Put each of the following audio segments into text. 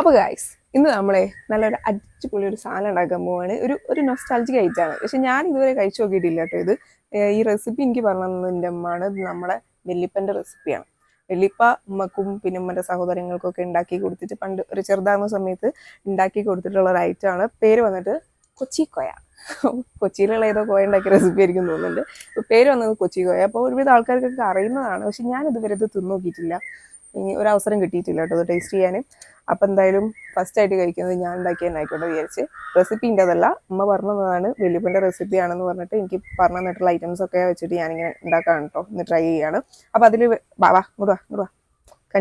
അപ്പോൾ ഗായ്സ് ഇന്ന് നമ്മളെ നല്ലൊരു അടിച്ചുപൊളി ഒരു സാധനം ഉണ്ടാക്കാൻ പോവാണ്. ഒരു ഒരു നൊസ്റ്റാൾജിക് ഐറ്റാണ് പക്ഷെ ഞാൻ ഇതുവരെ കഴിച്ചു നോക്കിയിട്ടില്ല കേട്ടോ ഇത്. ഈ റെസിപ്പി എനിക്ക് പറഞ്ഞു അമ്മാണ് ഇത് നമ്മളെ വെല്ലിപ്പന്റെ റെസിപ്പിയാണ് വെള്ളിപ്പ ഉമ്മക്കും പിന്നെ ഉമ്മന്റെ സഹോദരങ്ങൾക്കൊക്കെ ഉണ്ടാക്കി കൊടുത്തിട്ട് പണ്ട് ഒരു ചെറുതാകുന്ന സമയത്ത് ഉണ്ടാക്കി കൊടുത്തിട്ടുള്ള ഒരു ഐറ്റമാണ് പേര് വന്നിട്ട് കൊച്ചി കോയ കൊച്ചിയിലുള്ള ഏതോ കോയ ഉണ്ടാക്കിയ റെസിപ്പി ആയിരിക്കും തോന്നുന്നുണ്ട്. പേര് വന്നത് കൊച്ചി കോയ. അപ്പോൾ ഒരുവിധ ആൾക്കാർക്കൊക്കെ അറിയുന്നതാണ്. പക്ഷെ ഞാൻ ഇതുവരെ ഇത് തിന്നു നോക്കിയിട്ടില്ല. ഇനി ഒരു അവസരം കിട്ടിയിട്ടില്ല കേട്ടോ. ടേസ്റ്റ് ചെയ്യാൻ അപ്പം എന്തായാലും ഫസ്റ്റ് ആയിട്ട് കഴിക്കുന്നത് ഞാൻ ഉണ്ടാക്കിയ ആയിക്കോട്ടെ വിചാരിച്ച്. റെസിപ്പിന്റെ അതല്ല. ഉമ്മ പറഞ്ഞതാണ് റെസിപ്പി ആണെന്ന് പറഞ്ഞിട്ട് എനിക്ക് പറഞ്ഞു തന്നിട്ടുള്ള ഐറ്റംസ് ഒക്കെ വെച്ചിട്ട് ഞാനിങ്ങനെ ഉണ്ടാക്കാണ് കേട്ടോ. ഒന്ന് ട്രൈ ചെയ്യാണ്. അപ്പം അതിൽ വാ വാ ഇങ്ങോട്ട് വാ ഇങ്ങോട്ട് വാ.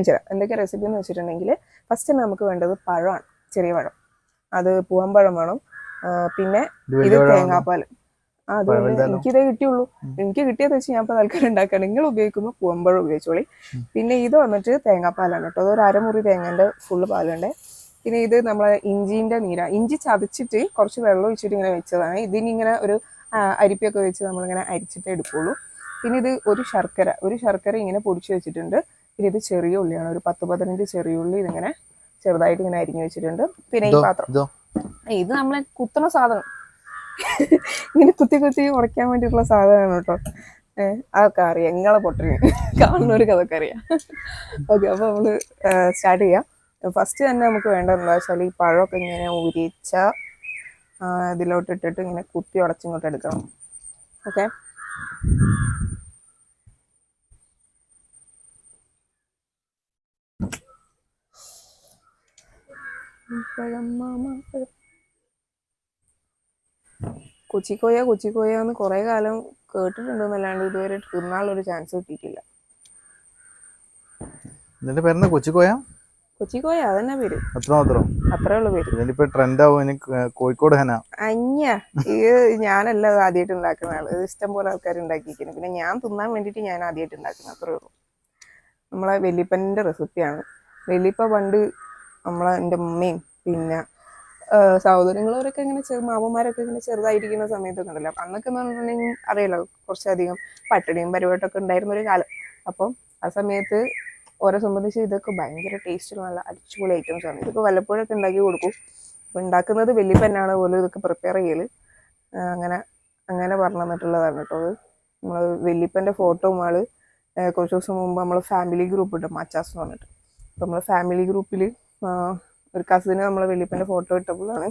തരാം. എന്തൊക്കെ റെസിപ്പി എന്ന് വെച്ചിട്ടുണ്ടെങ്കിൽ ഫസ്റ്റ് തന്നെ നമുക്ക് വേണ്ടത് പഴമാണ്. ചെറിയ പഴം. അത് പൂവൻ പഴം വേണം. പിന്നെ ഇത് തേങ്ങാപ്പാൽ. ആ അത് പഴം വലുതാണോ? എനിക്കിതേ കിട്ടിയുള്ളൂ. എനിക്ക് കിട്ടിയത് വെച്ച് ഞാൻ ഇപ്പൊ തൽക്കാലം ഉണ്ടാക്കാണ്. നിങ്ങൾ ഉപയോഗിക്കുമ്പോൾ പൂവമ്പഴം ഉപയോഗിച്ചോളി. പിന്നെ ഇത് വന്നിട്ട് തേങ്ങാപ്പാലാണ് കേട്ടോ. അതൊരു അരമുറി തേങ്ങന്റെ ഫുള്ള് പാലുണ്ട്. പിന്നെ ഇത് നമ്മളെ ഇഞ്ചിന്റെ നീര. ഇഞ്ചി ചതച്ചിട്ട് കുറച്ച് വെള്ളം ഒഴിച്ചിട്ട് ഇങ്ങനെ വെച്ചതാണ്. ഇതിനിങ്ങനെ ഒരു അരിപ്പൊക്കെ വെച്ച് നമ്മളിങ്ങനെ അരിച്ചിട്ട് എടുക്കുള്ളൂ. പിന്നെ ഇത് ഒരു ശർക്കര. ഒരു ശർക്കര ഇങ്ങനെ പൊടിച്ചു വെച്ചിട്ടുണ്ട്. പിന്നെ ഇത് ചെറിയ ഉള്ളിയാണ്. ഒരു പത്ത് പതിനഞ്ച് ചെറിയ ഉള്ളി ഇതിങ്ങനെ ചെറുതായിട്ട് ഇങ്ങനെ അരിഞ്ഞു വെച്ചിട്ടുണ്ട്. പിന്നെ ഈ പാത്രം. ഇതോ നമ്മളെ കുത്തണ സാധനം. ഇങ്ങനെ കുത്തി കുത്തി ഉറക്കാൻ വേണ്ടിയിട്ടുള്ള സാധനമാണ് കേട്ടോ. ഏഹ് അതൊക്കെ അറിയാം. നിങ്ങളെ പൊട്ടന്. കാണുന്നവർക്ക് അതൊക്കെ അറിയാം. ഓക്കെ അപ്പൊ നമ്മൾ സ്റ്റാർട്ട് ചെയ്യാം. ഫസ്റ്റ് തന്നെ നമുക്ക് വേണ്ടത് എന്താ വെച്ചാൽ ഈ പഴമൊക്കെ ഇങ്ങനെ ഉരിച്ച ആ, ഇതിലോട്ട് ഇട്ടിട്ട് ഇങ്ങനെ കുത്തി ഉടച്ചിങ്ങോട്ട് എടുക്കണം. ഓക്കെ? പഴം മാമ പഴം കൊച്ചിക്കോയ കൊച്ചിക്കോയ എന്ന് കുറെ കാലം കേട്ടിട്ടുണ്ടെന്നല്ലാണ്ട് ഇതുവരെ തിന്നാളൊരു ചാൻസ് കിട്ടിയിട്ടില്ല. ഇതിന്റെ പേരെന്താ? കൊച്ചിക്കോയ? കൊച്ചിക്കോയ അതന്നെ പേര്. അത്ര മാത്രം അത്രേ ഉള്ള പേര്. ഇതിലിപ്പോ ട്രെൻഡ് ആവും കോഴിക്കോട് ഹന? അഞ്ഞ ഇത് ഞാനല്ല ആദ്യമായിട്ട് ഉണ്ടാക്കുന്ന ആൾ. ഇത് ഇഷ്ടം പോലെ ആൾക്കാർ ഉണ്ടാക്കിയിരിക്കുന്നു. പിന്നെ ഞാൻ തിന്നാൻ വേണ്ടിയിട്ട് ഞാൻ ആദ്യമായിട്ട് ഉണ്ടാക്കുന്നത്. അത്രേ ഉള്ളൂ. നമ്മളെ വെല്ലിപ്പന്റെ റെസിപ്പിയാണ് വെല്ലിപ്പ പണ്ട് നമ്മളെ എന്റെ ഉമ്മയും പിന്നെ സഹോദരങ്ങളവരൊക്കെ ഇങ്ങനെ ചെറു മാവന്മാരൊക്കെ ഇങ്ങനെ ചെറുതായിരിക്കുന്ന സമയത്തൊക്കെ ഉണ്ടല്ലോ. അന്നൊക്കെ എന്ന് പറഞ്ഞിട്ടുണ്ടെങ്കിൽ അറിയാലോ കുറച്ചധികം പട്ടിണിയും പരിപാടിയൊക്കെ ഉണ്ടായിരുന്ന ഒരു കാലം. അപ്പം ആ സമയത്ത് ഓരോ സംബന്ധിച്ച് ഇതൊക്കെ ഭയങ്കര ടേസ്റ്റുള്ള നല്ല അടിച്ചുപൊളി ഐറ്റംസ് ആണ്. ഇതൊക്കെ വല്ലപ്പോഴൊക്കെ ഉണ്ടാക്കി കൊടുക്കും. അപ്പം ഉണ്ടാക്കുന്നത് വലിയ പെണ്ണാണ് പോലും ഇതൊക്കെ പ്രിപ്പയർ ചെയ്യൽ അങ്ങനെ അങ്ങനെ പറഞ്ഞു തന്നിട്ടുള്ളതാണ് കേട്ടോ അത്. നമ്മൾ വെല്ലിപ്പന്റെ ഫോട്ടോ ആൾ കുറച്ച് ദിവസം മുമ്പ് നമ്മൾ ഫാമിലി ഗ്രൂപ്പ് ഉണ്ട് മച്ചാസ് എന്ന് പറഞ്ഞിട്ട്. അപ്പോൾ നമ്മൾ ഫാമിലി ഗ്രൂപ്പിൽ ഒരു കസിന് നമ്മൾ വെള്ളിപ്പന്റെ ഫോട്ടോ ഇട്ടപ്പോഴാണ്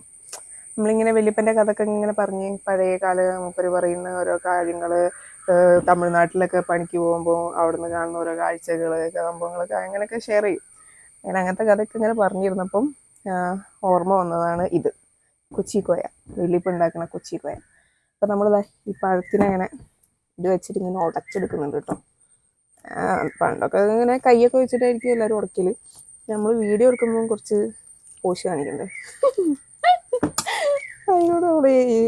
നമ്മളിങ്ങനെ വെള്ളിപ്പന്റെ കഥയൊക്കെ ഇങ്ങനെ പറഞ്ഞ് പഴയ കാല മൂപ്പര് പറയുന്ന ഓരോ കാര്യങ്ങൾ തമിഴ്നാട്ടിലൊക്കെ പണിക്ക് പോകുമ്പോൾ അവിടുന്ന് കാണുന്ന ഓരോ കാഴ്ചകൾ സംഭവങ്ങളൊക്കെ അങ്ങനെയൊക്കെ ഷെയർ ചെയ്യും. അങ്ങനെ അങ്ങനത്തെ കഥയൊക്കെ ഇങ്ങനെ പറഞ്ഞിരുന്നപ്പം ഓർമ്മ വന്നതാണ് ഇത്. കൊച്ചിക്കോയ വെല്ലിപ്പ് ഉണ്ടാക്കുന്ന കൊച്ചിക്കോയ അപ്പം നമ്മൾ ഈ പഴത്തിനങ്ങനെ ഇത് വെച്ചിട്ട് ഇങ്ങനെ ഉടച്ചെടുക്കുന്നുണ്ട് കേട്ടോ. പണ്ടൊക്കെ ഇങ്ങനെ കൈയൊക്കെ വെച്ചിട്ടായിരിക്കും എല്ലാവരും ഉടക്കൽ. നമ്മൾ വീഡിയോ എടുക്കുമ്പോൾ കുറച്ച് പോഷ കാണിക്കണ്ടേ അതിനോട് അവിടെ ഈ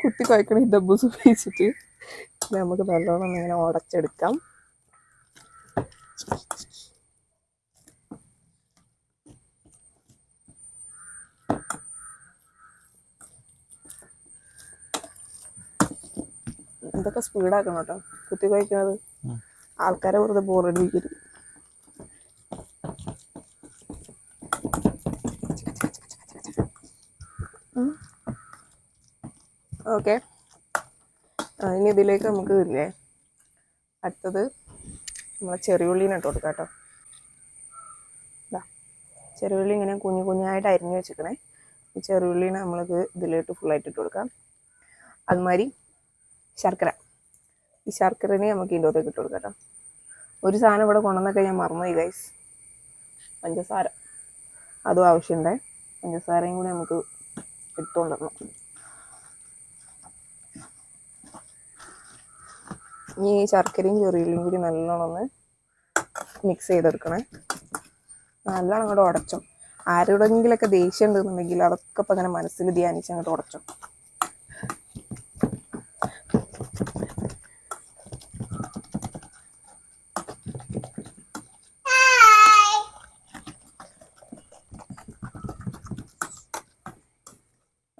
കുത്തി കുഴക്കണ ഈ ഡബ്ബൂസ് ഉപയോഗിച്ചിട്ട് നമുക്ക് നല്ലോണം ഇങ്ങനെ ഉടച്ചെടുക്കാം എന്തൊക്കെ സ്പീഡാക്കണം കേട്ടോ കുത്തി കുഴക്കണത്. ആൾക്കാരെ വെറുതെ ബോറടിപ്പിക്കരുത് ഓക്കെ. ഇനി ഇതിലേക്ക് നമുക്ക് ഇല്ലേ? അടുത്തത് നമ്മളെ ചെറിയുള്ളീനെ ഇട്ട് കൊടുക്കാം കേട്ടോ. ചെറിയുള്ളി ഇങ്ങനെ കുഞ്ഞു കുഞ്ഞായിട്ട് അരിഞ്ഞു വെച്ചിക്കണേ ഈ ചെറിയുള്ളീനെ നമ്മൾക്ക് ഇതിലേക്ക് ഫുള്ളായിട്ട് ഇട്ട് കൊടുക്കാം. അതുമാതിരി ശർക്കര. ഈ ശർക്കരനെ നമുക്ക് ഇതിന്റെ അകത്തേക്ക് ഇട്ട് കൊടുക്കാം കേട്ടോ. ഒരു സാധനം ഇവിടെ കൊണ്ടുവന്നൊക്കെ ഞാൻ മറന്നുപോയി ഗൈസ് പഞ്ചസാര. അതും ആവശ്യമുണ്ടേ. പഞ്ചസാരയും കൂടി നമുക്ക് ഇട്ടുകൊണ്ടിരണം ഇനി ഈ ശർക്കരയും കൂടി നല്ലോണം ഒന്ന് മിക്സ് ചെയ്തെടുക്കണേ. നല്ലോണം അങ്ങോട്ട് ഉടച്ചോ. ആരോടെങ്കിലൊക്കെ ദേഷ്യം ഉണ്ടെന്നുണ്ടെങ്കിൽ അതൊക്കെ ഇപ്പം അങ്ങനെ മനസ്സിൽ ധ്യാനിച്ച് അങ്ങോട്ട് ഉടച്ചോ.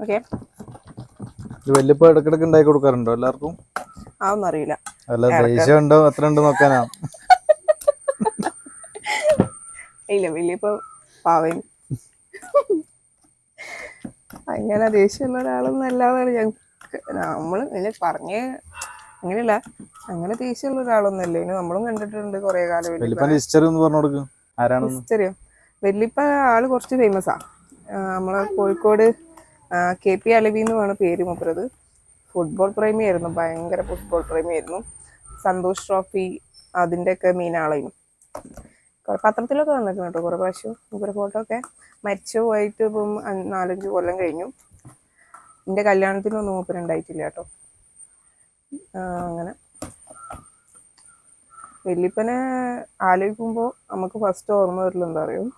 ഓക്കെ വലിയ വല്യപ്പ ഇടക്കിടക്ക് ഉണ്ടാക്കി കൊടുക്കാറുണ്ടോ എല്ലാവർക്കും? അതൊന്നും അറിയില്ല. അല്ല ദേഷ്യം ഉണ്ടോ എത്ര ഉണ്ടോ നോക്കാനാ. ഇല്ല പാവൻ അങ്ങനെ ദേഷ്യമുള്ള ഒരാളൊന്നും അല്ലാതാണ് ഞങ്ങൾക്ക് നമ്മൾ പറഞ്ഞ് അങ്ങനെയല്ല അങ്ങനെ ദേഷ്യമുള്ള ഒരാളൊന്നും അല്ല ഇനി നമ്മളും കണ്ടിട്ടുണ്ട് കുറെ കാലം വെല്ലിപ്പ ഹിസ്റ്ററിയോ ആൾ കുറച്ച് ഫേമസാ നമ്മളെ കോഴിക്കോട് കെ പി എന്ന് വേണം പേര് മൂപ്പരത്. ഫുട്ബോൾ പ്രേമിയായിരുന്നു. ഭയങ്കര ഫുട്ബോൾ പ്രേമിയായിരുന്നു. സന്തോഷ് ട്രോഫി അതിന്റെയൊക്കെ മെയിൻ ആളായിരുന്നു കുറെ പത്രത്തിലൊക്കെ വന്നിട്ടുണ്ട് കേട്ടോ കുറെ പ്രാവശ്യം. മൂപ്പര ഫോട്ടോ ഒക്കെ മരിച്ചു പോയിട്ട് ഇപ്പം നാലഞ്ച് കൊല്ലം കഴിഞ്ഞു. എന്റെ കല്യാണത്തിനൊന്നും മൂപ്പരുണ്ടായിട്ടില്ല കേട്ടോ. അങ്ങനെ. വല്യപ്പനെ ആലോചിക്കുമ്പോൾ നമുക്ക് ഫസ്റ്റ് ഓർമ്മ വരില്ല എന്താ പറയുക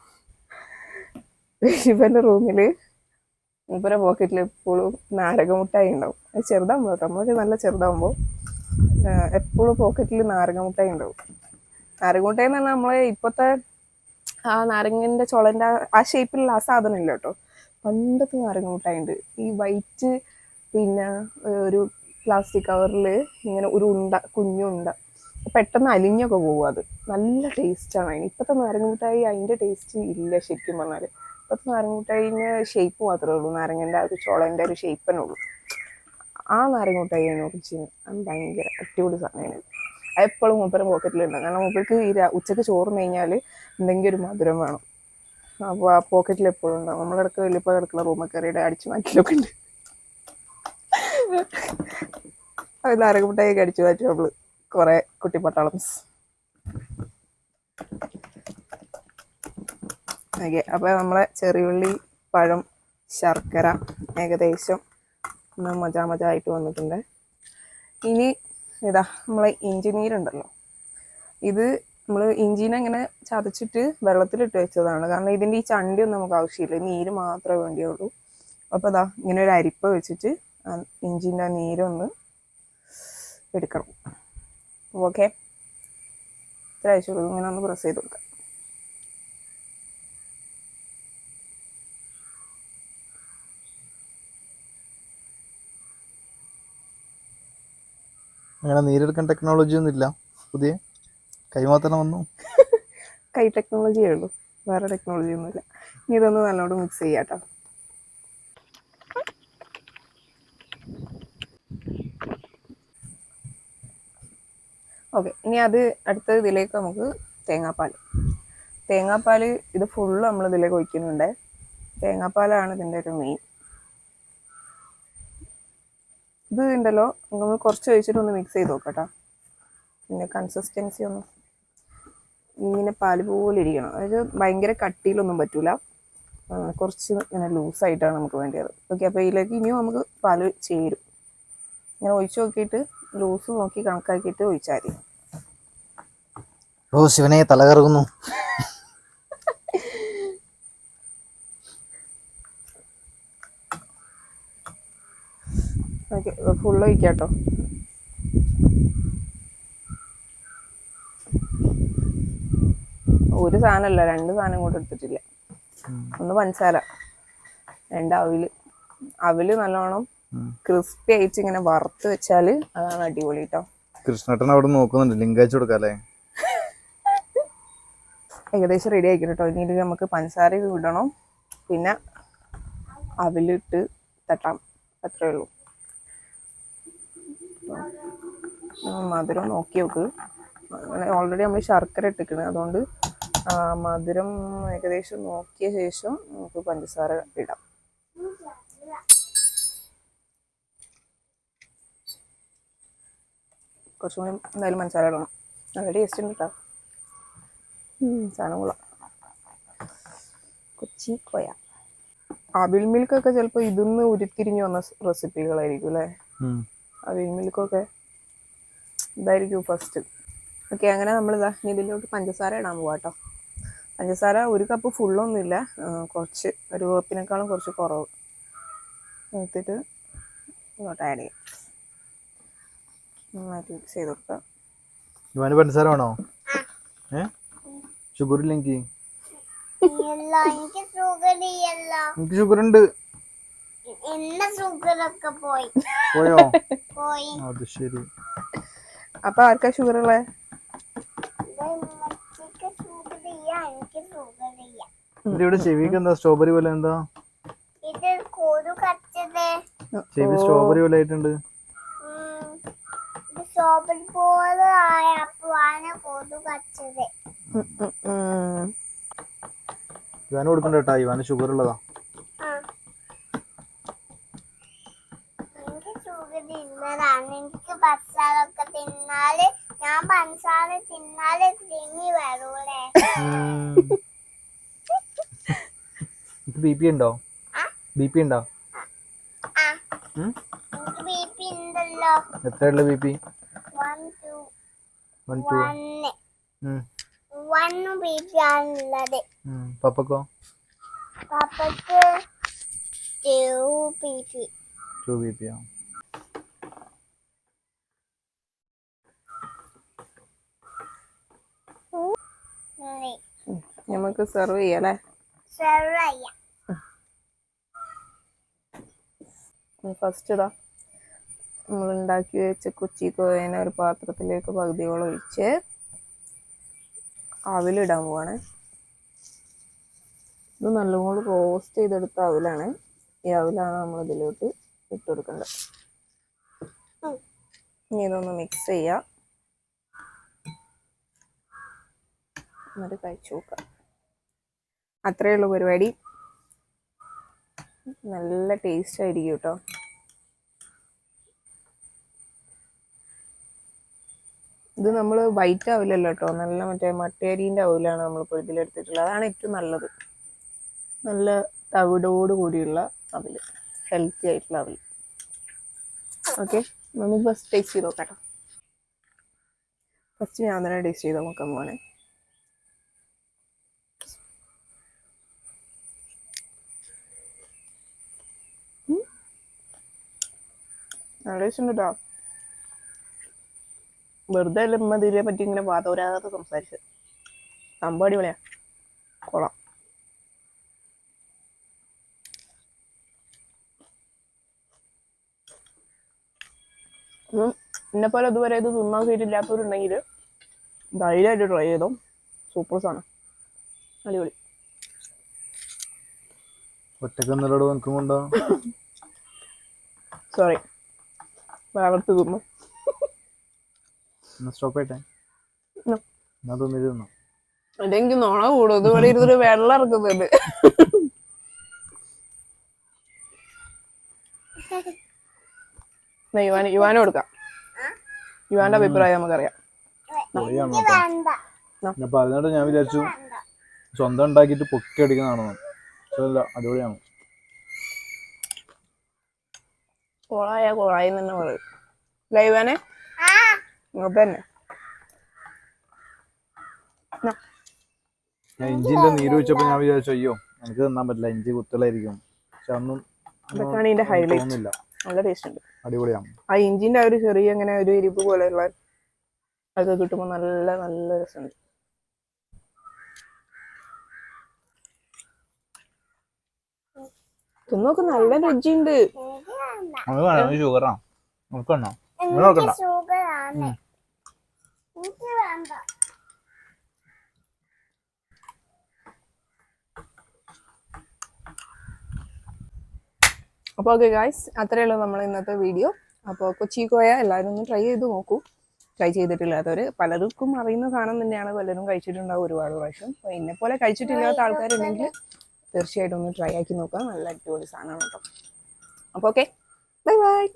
വെല്ലിപ്പന്റെ റൂമിൽ മൂപ്പരെ പോക്കറ്റിൽ എപ്പോഴും നാരകമുട്ടായി ഉണ്ടാവും. അത് ചെറുതാകുമ്പോൾ നമ്മളൊക്കെ നല്ല ചെറുതാകുമ്പോൾ എപ്പോഴും പോക്കറ്റിൽ നാരകമുട്ടായി ഉണ്ടാവും. നാരകമുട്ടായി എന്ന് പറഞ്ഞാൽ നമ്മളെ ഇപ്പോഴത്തെ ആ നാരങ്ങന്റെ ചുളന്റെ ആ- ഷേപ്പിലുള്ള ആ സാധനം ഇല്ല കേട്ടോ. പണ്ടത്തെ നാരങ്ങമുട്ടായി ഉണ്ട്. ഈ വൈറ്റ് പിന്നെ ഒരു പ്ലാസ്റ്റിക് കവറിൽ ഇങ്ങനെ ഒരു ഉണ്ട കുഞ്ഞുണ്ട പെട്ടെന്ന് അലിഞ്ഞൊക്കെ പോകും അത്. നല്ല ടേസ്റ്റാണ് അതിന് ഇപ്പോഴത്തെ നാരങ്ങമുട്ടായി അതിന്റെ ടേസ്റ്റ് ഇല്ല ശരിക്കും പറഞ്ഞാൽ ഇപ്പോഴത്തെ നാരങ്ങൂട്ടായിന് ഷേപ്പ് മാത്രമേ ഉള്ളൂ. നാരങ്ങന്റെ ഒരു ചുളന്റെ ഒരു ഷേപ്പ് ഉള്ളൂ. ആ നാരങ്ങമുട്ടായി നോക്കിച്ച് അത് ഭയങ്കര അടിപൊളി സാധനമാണ്. അത് എപ്പോഴും മൂപ്പര പോക്കറ്റിലുണ്ട് കാരണം മൂപ്പർക്ക് ഈ ഉച്ചയ്ക്ക് ചോറ് കഴിഞ്ഞാൽ എന്തെങ്കിലും ഒരു മധുരം വേണം. അപ്പോൾ ആ പോക്കറ്റിൽ എപ്പോഴും ഉണ്ടാവും. നമ്മളിടക്ക് വലിയപ്പോൾ കിടക്കുന്ന റൂമൊക്കെ കയറിയുടെ അടിച്ചു മാറ്റിലൊക്കെ ഉണ്ട്. നാരങ്ങമുട്ടായി അടിച്ചു മാറ്റും നമ്മൾ കുറേ കുട്ടിപ്പട്ടാളംസ്. ഓക്കെ അപ്പോൾ നമ്മളെ ചെറിയുള്ളി പഴം ശർക്കര ഏകദേശം ഒന്ന് മജാ മജ ആയിട്ട് വന്നിട്ടുണ്ട്. ഇനി ഇതാ നമ്മളെ ഇഞ്ചി നീരുണ്ടല്ലോ. ഇത് നമ്മൾ ഇഞ്ചിനെ ഇങ്ങനെ ചതച്ചിട്ട് വെള്ളത്തിലിട്ട് വെച്ചതാണ്. കാരണം ഇതിന്റെ ഈ ചണ്ടിയൊന്നും നമുക്ക് ആവശ്യമില്ല. നീര് മാത്രമേ വേണ്ടിയുള്ളൂ. അപ്പോൾ അതാ ഇങ്ങനെ ഒരു അരിപ്പ വെച്ചിട്ട് ഇഞ്ചിന്റെ നീരൊന്ന് എടുക്കണം. ഓക്കെ? ഇത്ര ഇങ്ങനെ ഒന്ന് പ്രസ് ചെയ്ത് കൊടുക്കാം. അങ്ങനെ നീരെടുക്കാൻ ടെക്നോളജി ഒന്നും ഇല്ല. പുതിയ കൈമാത്തണം വന്നു. കൈ ടെക്നോളജിയേ ഉള്ളൂ. വേറെ ടെക്നോളജി ഒന്നുമില്ല ഇനി ഇതൊന്ന് നല്ലോണം മിക്സ് ചെയ്യാട്ടോ ഓക്കെ ഇനി അത് അടുത്ത ഇതിലേക്ക് നമുക്ക് തേങ്ങാപ്പാൽ തേങ്ങാപ്പാൽ ഇത് ഫുള്ള് നമ്മൾ ഇതിലേക്ക് ഒഴിക്കുന്നുണ്ട്. തേങ്ങാപ്പാലാണ് ഇതിന്റെ ഒരു മെയിൻ ഇത് ഉണ്ടല്ലോ. നമ്മൾ കുറച്ച് ഒഴിച്ചിട്ട് ഒന്ന് മിക്സ് ചെയ്ത് നോക്കട്ടോ പിന്നെ കൺസിസ്റ്റൻസി ഒന്ന് ഇങ്ങനെ പാൽ പോലെ ഇരിക്കണം. അതായത് ഭയങ്കര കട്ടിയിലൊന്നും പറ്റൂല. കുറച്ച് ഇങ്ങനെ ലൂസായിട്ടാണ് നമുക്ക് വേണ്ടത് ഓക്കെ അപ്പോൾ ഇതിലേക്ക് ഇനിയും നമുക്ക് പാൽ ചേരും. ഇങ്ങനെ ഒഴിച്ച് നോക്കിയിട്ട് ലൂസ് നോക്കി കണക്കാക്കിയിട്ട് ഒഴിച്ചാൽ മതി. ഓ ശിവനെ ഓക്കെ ഫുള്ള് ഒഴിക്കാം കേട്ടോ ഒരു സാധനമല്ല രണ്ട് സാധനം കൂടെ എടുത്തിട്ടില്ല. ഒന്ന് പഞ്ചസാര രണ്ട് അവിൽ. അവിൽ നല്ലോണം. ക്രിസ്പി ആയിട്ട് ഇങ്ങനെ വറുത്ത് വെച്ചാൽ അതാണ് അടിപൊളി കേട്ടോ കൃഷ്ണേട്ടൻ അവിടെ നോക്കുന്നുണ്ട് ലിങ്ക് അയച്ചു കൊടുക്കാല്ലേ? ഏകദേശം റെഡി ആയിക്കും കേട്ടോ ഇനി നമുക്ക് പഞ്ചസാര വിടണം. പിന്നെ അവിലിട്ട് തട്ടാം. അത്രേ ഉള്ളൂ. മധുരം നോക്കി നോക്ക്. അങ്ങനെ ഓൾറെഡി നമ്മൾ ശർക്കര ഇട്ടിക്കണ് അതുകൊണ്ട് മധുരം ഏകദേശം നോക്കിയ ശേഷം നമുക്ക് പഞ്ചസാര ഇടാം. കുറച്ചും കൂടി എന്തായാലും പഞ്ചസാര ഇടണം. നല്ല ടേസ്റ്റ് ഉണ്ട് കേട്ടോ സാധനം കൊള്ളാം. കൊച്ചി കോയ. അവിൽ മിൽക്കൊക്കെ ചിലപ്പോൾ ഇതിന്ന് ഉരുത്തിരിഞ്ഞു വന്ന റെസിപ്പികളായിരിക്കും അല്ലേ. അവിൽ മിൽക്കൊക്കെ ഇതായിരിക്കും ഫസ്റ്റ് ഓക്കെ അങ്ങനെ നമ്മൾ ഇതാ ഇനി ഇതിലോട്ട് പഞ്ചസാര ഇടാൻ പോവാം കേട്ടോ പഞ്ചസാര ഒരു കപ്പ് ഫുള്ളൊന്നുമില്ല കുറച്ച് ഒരു കപ്പിനേക്കാളും കുറച്ച് കുറവ്. എടുത്തിട്ട് ഇങ്ങോട്ട് ആഡ് ചെയ്യാം. നന്നായിട്ട് മിക്സ് ചെയ്ത് കൊടുക്കാം. ഇവന് പഞ്ചസാര വേണോ? ഏ? ഷുഗർ ഇല്ലെങ്കിൽ ഇല്ല. എനിക്ക് ഷുഗർ ഉണ്ട്. പോയി. പോയോ? പോയി. അത് ശരി. അപ്പൊ ആർക്കാ ഷുഗർ ഉള്ളത് ഇവിടെ ചെവിക്ക് എന്താ? സ്ട്രോബെറി പോലെ എന്താ ചെവി സ്ട്രോബെറി പോലെ ആയിട്ടുണ്ട്. പോലെ ആയപ്പോഴാണ് കൊതു കച്ചത്. ഇവാന് കൊടുക്കണ്ട കേട്ടാ. ഇവാന് ഷുഗർ ഉള്ളതാ ആ. എനിക്ക് ഷുഗർ ഇന്നതാണ് എനിക്ക് പഞ്ചസാരൊക്കെ തിന്നാൽ ഞാൻ പഞ്ചസാര തിന്നാൽ തിങ്ങി വരൂലേ ബി പി ഉണ്ടോ? ആ? ബി പി ഉണ്ടോ? ആ. ഉം? എനിക്ക് ബി പി ഉണ്ടല്ലോ. എത്രയുള്ള ബി പി വൺ ടു പപ്പക്കോ? പപ്പക്ക് ടു ബി പി ആ. നമുക്ക് സെർവ് ചെയ്യാം അല്ലേ? ചെറിയ ഫസ്റ്റ് ഇതാ. നമ്മൾ ഉണ്ടാക്കി വെച്ച കൊച്ചി കോയനെ ഒരു പാത്രത്തിലേക്ക് പകുതിയോളം ഒഴിച്ച് അവിലിടാൻ പോവാണ്. ഇത് നല്ലപോലെ റോസ്റ്റ് ചെയ്തെടുത്ത അവിലാണ്. ഈ അവിലാണ് നമ്മൾ ഇതിലോട്ട് ഇട്ട് കൊടുക്കേണ്ടത്. ഇനി ഇതൊന്ന് മിക്സ് ചെയ്യാം. എന്നിട്ട് കഴിച്ചു നോക്കാം. അത്രയേ ഉള്ളൂ പരിപാടി. നല്ല ടേസ്റ്റ് ആയിരിക്കും കേട്ടോ ഇത് നമ്മൾ വൈറ്റ് ആവില്ലല്ലോ കേട്ടോ നല്ല മറ്റേ മട്ടേരീന്റെ ആവിലാണ് നമ്മളിപ്പോൾ ഇതിലെടുത്തിട്ടുള്ളത് അതാണ് ഏറ്റവും നല്ലത്. നല്ല തവിടോട് കൂടിയുള്ള അവിൽ ഹെൽത്തി ആയിട്ടുള്ള അവിൽ ഓക്കെ നമുക്ക് ഫസ്റ്റ് ടേസ്റ്റ് ചെയ്ത് നോക്കാം ഫസ്റ്റ് ഞാൻ തന്നെ ടേസ്റ്റ് ചെയ്ത് നോക്കാൻ പോവാണേ നല്ല കേട്ടോ വെറുതെ അല്ല ഉമ്മ ഇതിനെ പറ്റി ഇങ്ങനെ വാതോരാതെ സംസാരിച്ചത്. സംഭവം അടിപൊളിയാ. കൊള്ളാം. എന്നെ പോലെ ഇതുവരെ ഇത് തിന്നാൻ കയറ്റില്ലാത്തവരുണ്ടെങ്കിൽ ധൈര്യമായിട്ട് ട്രൈ ചെയ്തോ. സൂപ്പർ സാധനം. അടിപൊളി. ഒറ്റയ്ക്ക് സോറി വേർത്ത് തിന്നു. സ്റ്റോപ്പ് ആയിട്ടെ അതെനിക്ക് നോണ കൂടും. ഇതുപോലെ ഇരുന്നൊരു വെള്ളം ഇറക്കുന്നുണ്ട് യുവാന് യുവാന് കൊടുക്കാം. യുവാന്റെ അഭിപ്രായം നമുക്കറിയാം. ഞാൻ പറഞ്ഞിട്ട് ഞാൻ വിചാരിച്ചു സ്വന്തം ഉണ്ടാക്കിയിട്ട് പൊക്കി അടിക്കുന്നതാണെന്ന്. അല്ല അടിപൊളിയാണ്. കോളായ കോളായി തന്നെ പറയും ലൈവാനെ തന്നെ. ഞാൻ ഇഞ്ചിന്റെ നീര് വെച്ചപ്പോ ഞാൻ വിചാരിച്ചു അയ്യോ എനിക്ക് തിന്നാൻ പറ്റില്ല ഇഞ്ചി കുത്തലായിരിക്കും. പക്ഷെ അന്നും ഇതൊക്കെയാണ് ഇതിന്റെ ഹൈലൈറ്റ് തോന്നുന്നില്ല. നല്ല ടേസ്റ്റ് ഉണ്ട്. അടിപൊളിയാണ്. ആ ഇഞ്ചിന്റെ ആ ഒരു ചെറിയ ഇങ്ങനെ ഒരു ഇരിപ്പ് പോലെയുള്ള അതൊക്കെ കിട്ടുമ്പോൾ നല്ല നല്ല രസമുണ്ട്. തിന്നോക്ക് നല്ല രുചിയുണ്ട്. ഷുഗറാ എനിക്ക് നോക്കണ്ട അപ്പോൾ ഓക്കെ ഗായ്സ് അത്രയേ ഉള്ളൂ നമ്മൾ ഇന്നത്തെ വീഡിയോ അപ്പോൾ കൊച്ചി കോയ എല്ലാവരും ഒന്ന് ട്രൈ ചെയ്ത് നോക്കൂ. ട്രൈ ചെയ്തിട്ടില്ലാത്തവർ പലർക്കും അറിയുന്ന സാധനം തന്നെയാണ് പലരും കഴിച്ചിട്ടുണ്ടാവും ഒരുപാട് പ്രാവശ്യം. അപ്പോൾ എന്നെ പോലെ കഴിച്ചിട്ടില്ലാത്ത ആൾക്കാരുണ്ടെങ്കിൽ തീർച്ചയായിട്ടും ഒന്ന് ട്രൈ ആക്കി നോക്കുക നല്ല അടിപൊളി സാധനമാണ് കേട്ടോ അപ്പോൾ ഓക്കെ ബൈ ബൈ